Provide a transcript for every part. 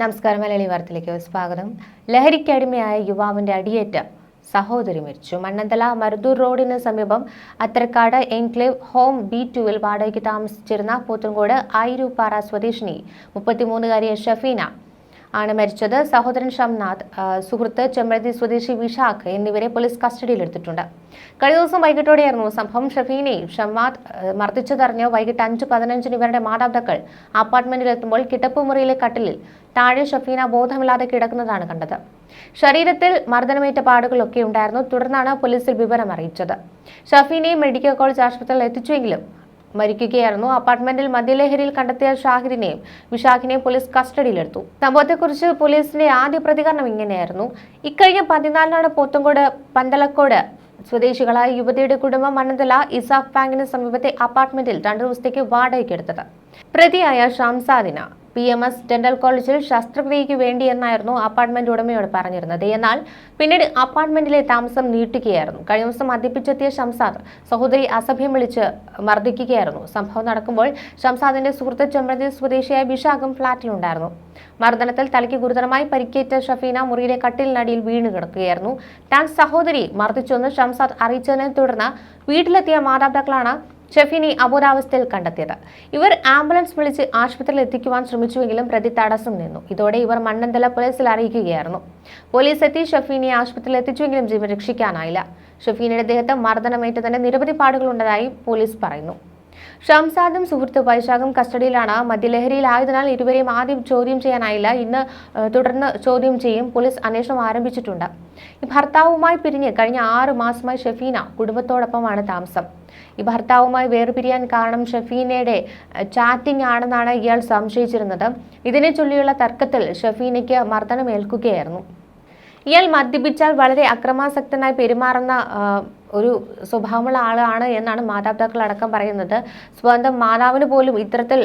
നമസ്കാരം മലയാളി വാർത്തയിലേക്ക് സ്വാഗതം. ലഹരിക്കടിമയായ യുവാവിന്റെ അടിയേറ്റ. സഹോദരി മരിച്ചു. മണ്ണന്തല മരുദൂർ റോഡിന് സമീപം അത്തരക്കാട് എൻക്ലേവ് ഹോം ബി ടുവിൽ വാടകയ്ക്ക് താമസിച്ചിരുന്ന പോത്തൻകോട് ആയിരൂപ്പാറ സ്വദേശിനി മുപ്പത്തിമൂന്നുകാരിയ ഷഫീന ആണ് മരിച്ചത്. സഹോദരൻ ഷംനാഥ് സുഹൃത്ത് ചെമ്പഴത്തി സ്വദേശി വിശാഖ് എന്നിവരെ പോലീസ് കസ്റ്റഡിയിലെടുത്തിട്ടുണ്ട് കഴിഞ്ഞ ദിവസം വൈകിട്ടോടെയായിരുന്നു സംഭവം. ഷഫീനെയും ഷംനാഥ് മർദ്ദിച്ചതറിഞ്ഞ് വൈകിട്ട് അഞ്ച് പതിനഞ്ചിന് ഇവരുടെ മാതാപിതാക്കൾ അപ്പാർട്ട്മെന്റിലെത്തുമ്പോൾ കിടപ്പുമുറിയിലെ കട്ടിലിൽ താഴെ ഷഫീന ബോധമില്ലാതെ കിടക്കുന്നതാണ് കണ്ടത്. ശരീരത്തിൽ മർദ്ദനമേറ്റ പാടുകളൊക്കെ ഉണ്ടായിരുന്നു. തുടർന്നാണ് പോലീസിൽ വിവരം അറിയിച്ചത്. ഷഫീനെ മെഡിക്കൽ കോളേജ് ആശുപത്രിയിൽ എത്തിച്ചുവെങ്കിലും മരിക്കുകയായിരുന്നു. അപ്പാർട്ട്മെന്റിൽ മദ്യലഹരിയിൽ കണ്ടെത്തിയ ഷാഹിദിനെയും വിശാഖിനെയും പോലീസ് കസ്റ്റഡിയിലെടുത്തു. സംഭവത്തെക്കുറിച്ച് പോലീസിന്റെ ആദ്യ പ്രതികരണം ഇങ്ങനെയായിരുന്നു. ഇക്കഴിഞ്ഞ പതിനാലിനാണ് പോത്തങ്കോട് പന്തലക്കോട് സ്വദേശികളായ യുവതിയുടെ കുടുംബം മണ്ണന്തല ഇസാഫ് ബാങ്കിന് സമീപത്തെ അപ്പാർട്ട്മെന്റിൽ രണ്ടു ദിവസത്തേക്ക് വാടകയ്ക്കെടുത്തത്. പ്രതിയായ ഷംസാദിന പി എം എസ് ഡെന്റൽ കോളേജിൽ ശസ്ത്രക്രിയയ്ക്ക് വേണ്ടിയെന്നായിരുന്നു അപ്പാർട്ട്മെന്റ് ഉടമയോട് പറഞ്ഞിരുന്നത്. എന്നാൽ പിന്നീട് അപ്പാർട്ട്മെന്റിലെ താമസം നീട്ടുകയായിരുന്നു. കഴിഞ്ഞ ദിവസം മദ്യപിച്ചെത്തിയ ഷംസാദ് സഹോദരി അസഭ്യം വിളിച്ച് മർദ്ദിക്കുകയായിരുന്നു. സംഭവം നടക്കുമ്പോൾ ഷംസാദിന്റെ സുഹൃത്ത് ചെമ്പ്രതി സ്വദേശിയായ വിശാഖും ഫ്ളാറ്റിലുണ്ടായിരുന്നു മർദ്ദനത്തിൽ തലയ്ക്ക് ഗുരുതരമായി പരിക്കേറ്റ ഷഫീന മുറിയിലെ കട്ടിലിനടിയിൽ വീണ് കിടക്കുകയായിരുന്നു. താൻ സഹോദരി മർദ്ദിച്ചുവെന്ന് ഷംസാദ് അറിയിച്ചതിനെ തുടർന്ന് വീട്ടിലെത്തിയ മാതാപിതാക്കളാണ് ഷെഫിനെ അബോധാവസ്ഥയിൽ കണ്ടെത്തിയത്. ഇവർ ആംബുലൻസ് വിളിച്ച് ആശുപത്രിയിൽ എത്തിക്കുവാൻ ശ്രമിച്ചുവെങ്കിലും പ്രതി തടസ്സം നിന്നു. ഇതോടെ ഇവർ മണ്ണന്തല പോലീസിൽ അറിയിക്കുകയായിരുന്നു. പോലീസ് എത്തി ഷെഫീനെ ആശുപത്രിയിൽ എത്തിച്ചുവെങ്കിലും ജീവൻ രക്ഷിക്കാനായില്ല. ഷെഫീനയുടെ ദേഹത്ത് മർദ്ദനമേറ്റതിന്റെ നിരവധി പാടുകളുണ്ടതായി പോലീസ് പറയുന്നു. ഷംസാദും സുഹൃത്ത് വൈശാഖും കസ്റ്റഡിയിലാണ്. മദ്യലഹരിയിലായതിനാൽ ഇരുവരെയും ആദ്യം ചോദ്യം ചെയ്യാനായില്ല. ഇന്ന് തുടർന്ന് ചോദ്യം ചെയ്യും. പോലീസ് അന്വേഷണം ആരംഭിച്ചിട്ടുണ്ട്. ഭർത്താവുമായി പിരിഞ്ഞ് കഴിഞ്ഞ ആറ് മാസമായി ഷെഫീന കുടുംബത്തോടൊപ്പമാണ് താമസം. ഈ ഭർത്താവുമായി വേർപിരിയാൻ കാരണം ഷെഫീനയുടെ ചാറ്റിംഗ് ആണെന്നാണ് ഇയാൾ സംശയിച്ചിരുന്നത്. ഇതിനെ ചൊല്ലിയുള്ള തർക്കത്തിൽ ഷെഫീനയ്ക്ക് മർദ്ദനമേൽക്കുകയായിരുന്നു. ഇയാൾ മദ്യപിച്ചാൽ വളരെ അക്രമാസക്തനായി പെരുമാറുന്ന ഒരു സ്വഭാവമുള്ള ആളാണ് എന്നാണ് മാതാപിതാക്കൾ അടക്കം പറയുന്നത്. സ്വന്തം മാതാവിന് പോലും ഇത്തരത്തിൽ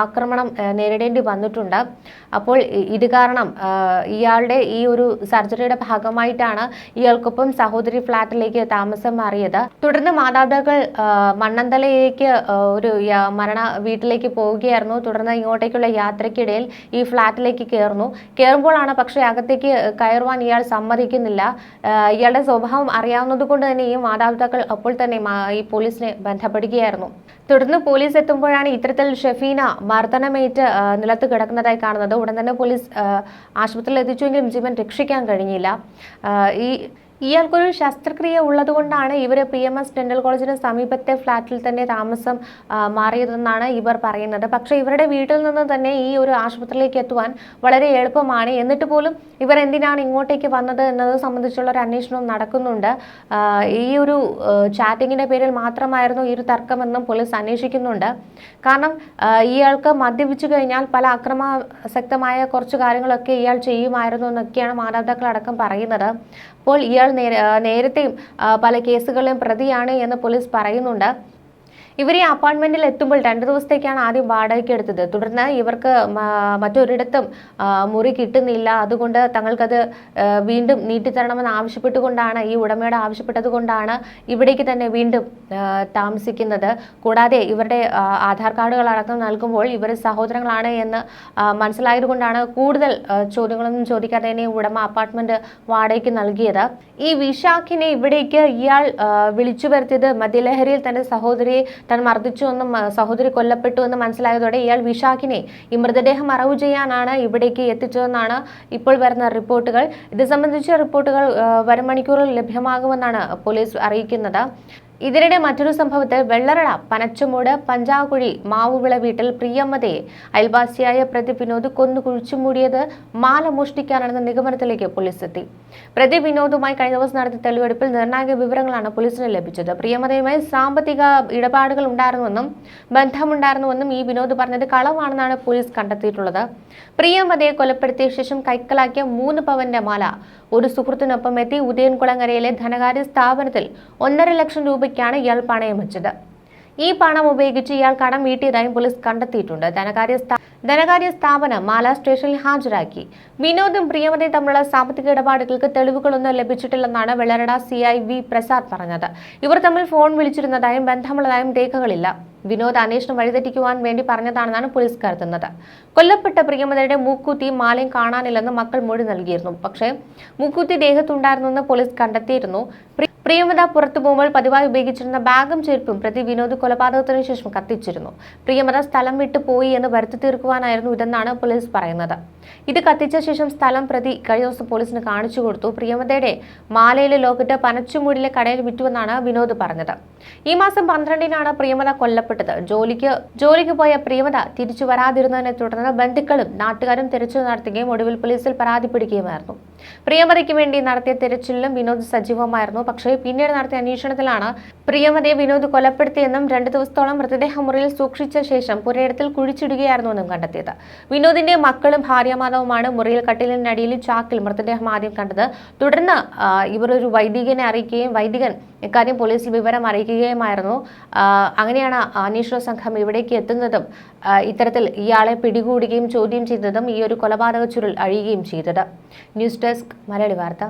ആക്രമണം നേരിടേണ്ടി വന്നിട്ടുണ്ട്. അപ്പോൾ ഇത് കാരണം ഇയാളുടെ ഈ ഒരു സർജറിയുടെ ഭാഗമായിട്ടാണ് ഇയാൾക്കൊപ്പം സഹോദരി ഫ്ലാറ്റിലേക്ക് താമസം മാറിയത്. തുടർന്ന് മാതാപിതാക്കൾ മണ്ണന്തലയിലേക്ക് ഒരു മരണ വീട്ടിലേക്ക് പോവുകയായിരുന്നു. തുടർന്ന് ഇങ്ങോട്ടേക്കുള്ള യാത്രയ്ക്കിടയിൽ ഈ ഫ്ലാറ്റിലേക്ക് കയറുന്നു കയറുമ്പോഴാണ് പക്ഷേ അകത്തേക്ക് കയറുവാൻ ഇയാൾ സമ്മതിക്കുന്നില്ല. ഇയാളുടെ സ്വഭാവം അറിയാവുന്നത് കൊണ്ട് തന്നെ ഈ മാതാപിതാക്കൾ അപ്പോൾ തന്നെ ഈ പോലീസിനെ ബന്ധപ്പെടുകയായിരുന്നു. തുടർന്ന് പോലീസ് എത്തുമ്പോഴാണ് ഇത്തരത്തിൽ ഷെഫീന മർദ്ദനമേറ്റ് നിലത്ത് കിടക്കുന്നതായി കാണുന്നത്. ഉടൻ തന്നെ പോലീസ് ആശുപത്രിയിൽ എത്തിച്ചുവെങ്കിലും ജീവൻ രക്ഷിക്കാൻ കഴിഞ്ഞില്ല. ഈ ഇയാൾക്കൊരു ശസ്ത്രക്രിയ ഉള്ളതുകൊണ്ടാണ് ഇവർ പി എം എസ് ഡെന്റൽ കോളേജിന് സമീപത്തെ ഫ്ലാറ്റിൽ തന്നെ താമസം മാറിയതെന്നാണ് ഇവർ പറയുന്നത്. പക്ഷേ ഇവരുടെ വീട്ടിൽ നിന്ന് തന്നെ ഈ ഒരു ആശുപത്രിയിലേക്ക് എത്തുവാൻ വളരെ എളുപ്പമാണ്. എന്നിട്ട് പോലും ഇവർ എന്തിനാണ് ഇങ്ങോട്ടേക്ക് വന്നത് എന്നത് സംബന്ധിച്ചുള്ള ഒരു അന്വേഷണം നടക്കുന്നുണ്ട്. ഈ ഒരു ചാറ്റിങ്ങിന്റെ പേരിൽ മാത്രമായിരുന്നു ഈ ഒരു തർക്കമെന്നും പോലീസ് അന്വേഷിക്കുന്നുണ്ട്. കാരണം ഇയാൾക്ക് മദ്യപിച്ചു കഴിഞ്ഞാൽ പല അക്രമാസക്തമായ കുറച്ച് കാര്യങ്ങളൊക്കെ ഇയാൾ ചെയ്യുമായിരുന്നു എന്നൊക്കെയാണ് മാതാപിതാക്കളടക്കം പറയുന്നത്. അപ്പോൾ ഇയാൾ നേര നേരത്തെയും പല കേസുകളിലും പ്രതിയാണ് എന്ന് പോലീസ് പറയുന്നുണ്ട്. ഇവർ ഈ അപ്പാർട്ട്മെന്റിൽ എത്തുമ്പോൾ രണ്ട് ദിവസത്തേക്കാണ് ആദ്യം വാടകയ്ക്ക് എടുത്തത്. തുടർന്ന് ഇവർക്ക് മറ്റൊരിടത്തും മുറി കിട്ടുന്നില്ല. അതുകൊണ്ട് തങ്ങൾക്കത് വീണ്ടും നീട്ടിത്തരണമെന്ന് ആവശ്യപ്പെട്ടുകൊണ്ടാണ് ഈ ഉടമയോട് ആവശ്യപ്പെട്ടത് കൊണ്ടാണ് ഇവിടേക്ക് തന്നെ വീണ്ടും താമസിക്കുന്നത്. കൂടാതെ ഇവരുടെ ആധാർ കാർഡുകൾ അടക്കം നൽകുമ്പോൾ ഇവർ സഹോദരങ്ങളാണ് എന്ന് മനസ്സിലായതുകൊണ്ടാണ് കൂടുതൽ ചോദ്യങ്ങളൊന്നും ചോദിക്കാതെ തന്നെ ഉടമ അപ്പാർട്ട്മെന്റ് വാടകയ്ക്ക് നൽകിയത്. ഈ വിശാഖിനെ ഇവിടേക്ക് ഇയാൾ വിളിച്ചു വരുത്തിയത് മദ്യലഹരിയിൽ തന്റെ സഹോദരിയെ താൻ മർദ്ദിച്ചുവെന്നും സഹോദരി കൊല്ലപ്പെട്ടു എന്ന് മനസ്സിലായതോടെ ഇയാൾ വിശാഖിനെ ഈ മൃതദേഹം മറവ് ചെയ്യാനാണ് ഇവിടേക്ക് എത്തിച്ചതെന്നാണ് ഇപ്പോൾ വരുന്ന റിപ്പോർട്ടുകൾ. ഇത് സംബന്ധിച്ച റിപ്പോർട്ടുകൾ വരും മണിക്കൂറിൽ ലഭ്യമാകുമെന്നാണ് പോലീസ് അറിയിക്കുന്നത്. ഇതിനിടെ മറ്റൊരു സംഭവത്തിൽ വെള്ളറട പനച്ചുമൂട് പഞ്ചാകുഴി മാവുവിള വീട്ടിൽ പ്രിയമ്മതയെ അയൽവാസിയായ പ്രതി വിനോദ് കൊന്നു കുഴിച്ചുമൂടിയത് മാല മോഷ്ടിക്കാനാണെന്ന നിഗമനത്തിലേക്ക് പോലീസ് എത്തി. പ്രതി വിനോദുമായി കഴിഞ്ഞ ദിവസം നടത്തിയ തെളിവെടുപ്പിൽ നിർണായക വിവരങ്ങളാണ് പോലീസിന് ലഭിച്ചത്. പ്രിയമതയുമായി സാമ്പത്തിക ഇടപാടുകൾ ഉണ്ടായിരുന്നുവെന്നും ബന്ധമുണ്ടായിരുന്നുവെന്നും ഈ വിനോദ് പറഞ്ഞത് കളവാണെന്നാണ് പോലീസ് കണ്ടെത്തിയിട്ടുള്ളത്. പ്രിയമതയെ കൊലപ്പെടുത്തിയ ശേഷം കൈക്കലാക്കിയ മൂന്ന് പവന്റെ മാല ഒരു സുഹൃത്തിനൊപ്പം എത്തി ഉദയൻകുളങ്ങരയിലെ ധനകാര്യ സ്ഥാപനത്തിൽ ഒന്നര ലക്ഷം രൂപയ്ക്കാണ് ഇയാൾ പണയം വെച്ചത്. ഈ പണം ഉപയോഗിച്ച് ഇയാൾ കടം വീട്ടിയതായും പോലീസ് കണ്ടെത്തിയിട്ടുണ്ട്. ധനകാര്യ ധനകാര്യ സ്ഥാപനം മാല സ്റ്റേഷനിൽ ഹാജരാക്കി. വിനോദും പ്രിയമതയും തമ്മിലുള്ള സാമ്പത്തിക ഇടപാടുകൾക്ക് തെളിവുകളൊന്നും ലഭിച്ചിട്ടില്ലെന്നാണ് Vellarada C I V Prasad പറഞ്ഞത്. ഇവർ തമ്മിൽ ഫോൺ വിളിച്ചിരുന്നതായും ബന്ധമുള്ളതായും രേഖകളില്ല. വിനോദ് അന്വേഷണം വഴിതെറ്റിക്കുവാൻ വേണ്ടി പറഞ്ഞതാണെന്നാണ് പോലീസ് കരുതുന്നത്. കൊല്ലപ്പെട്ട പ്രിയമതയുടെ മൂക്കുത്തി മാലയും കാണാനില്ലെന്ന് മക്കൾ മൊഴി നൽകിയിരുന്നു. പക്ഷേ മൂക്കുത്തി ദേഹത്തുണ്ടായിരുന്നെന്ന് പോലീസ് കണ്ടെത്തിയിരുന്നു. പ്രിയമത പുറത്തു പോകുമ്പോൾ പതിവായി ഉപയോഗിച്ചിരുന്ന ബാഗും ചെരുപ്പും പ്രതി വിനോദ് കൊലപാതകത്തിനു ശേഷം കത്തിച്ചിരുന്നു. പ്രിയമത സ്ഥലം വിട്ടു പോയി എന്ന് വരുത്തി തീർക്കുവാനായിരുന്നു ഇതെന്നാണ് പോലീസ് പറയുന്നത്. ഇത് കത്തിച്ച ശേഷം സ്ഥലം പ്രതി കഴിഞ്ഞ ദിവസം പോലീസിന് കാണിച്ചു കൊടുത്തു. പ്രിയമതയുടെ മാലയിലെ ലോക്കറ്റ് പനച്ചുമൂടിലെ കടയിൽ വിറ്റുവെന്നാണ് വിനോദ് പറഞ്ഞത്. ഈ മാസം പന്ത്രണ്ടിനാണ് പ്രിയമത കൊല്ലപ്പെട്ടത്. ജോലിക്ക് ജോലിക്ക് പോയ പ്രിയമത തിരിച്ചു വരാതിരുന്നതിനെ തുടർന്ന് ബന്ധുക്കളും നാട്ടുകാരും തിരച്ചിൽ നടത്തുകയും ഒടുവിൽ പോലീസിൽ പരാതിപ്പെടുകയുമായിരുന്നു. പ്രിയമതയ്ക്ക് വേണ്ടി നടത്തിയ തിരച്ചിലിലും വിനോദ് സജീവമായിരുന്നു. പക്ഷേ പിന്നീട് നടത്തിയ അന്വേഷണത്തിലാണ് പ്രിയമതയെ വിനോദ് കൊലപ്പെടുത്തിയെന്നും രണ്ട് ദിവസത്തോളം മൃതദേഹ മുറിയിൽ സൂക്ഷിച്ച ശേഷം പുരയിടത്തിൽ കുഴിച്ചിടുകയായിരുന്നുവെന്നും കണ്ടെത്തിയത്. വിനോദിന്റെ മക്കളും ഭാര്യമാതാവുമാണ് മുറിയിൽ കട്ടിലിനടിയിൽ ചാക്കിൽ മൃതദേഹം ആദ്യം കണ്ടത്. തുടർന്ന് ഇവർ ഒരു വൈദികനെ അറിയിക്കുകയും വൈദികൻ ഇക്കാര്യം പോലീസിൽ വിവരം അറിയിക്കുകയുമായിരുന്നു. അങ്ങനെയാണ് അന്വേഷണ സംഘം ഇവിടേക്ക് എത്തുന്നതും ഇത്തരത്തിൽ ഇയാളെ പിടികൂടുകയും ചോദ്യം ചെയ്തതും ഈ ഒരു കൊലപാതക ചുരുൾ അഴിയുകയും ചെയ്തത്. ന്യൂസ് ഡെസ്ക് മലയാളി വാർത്ത.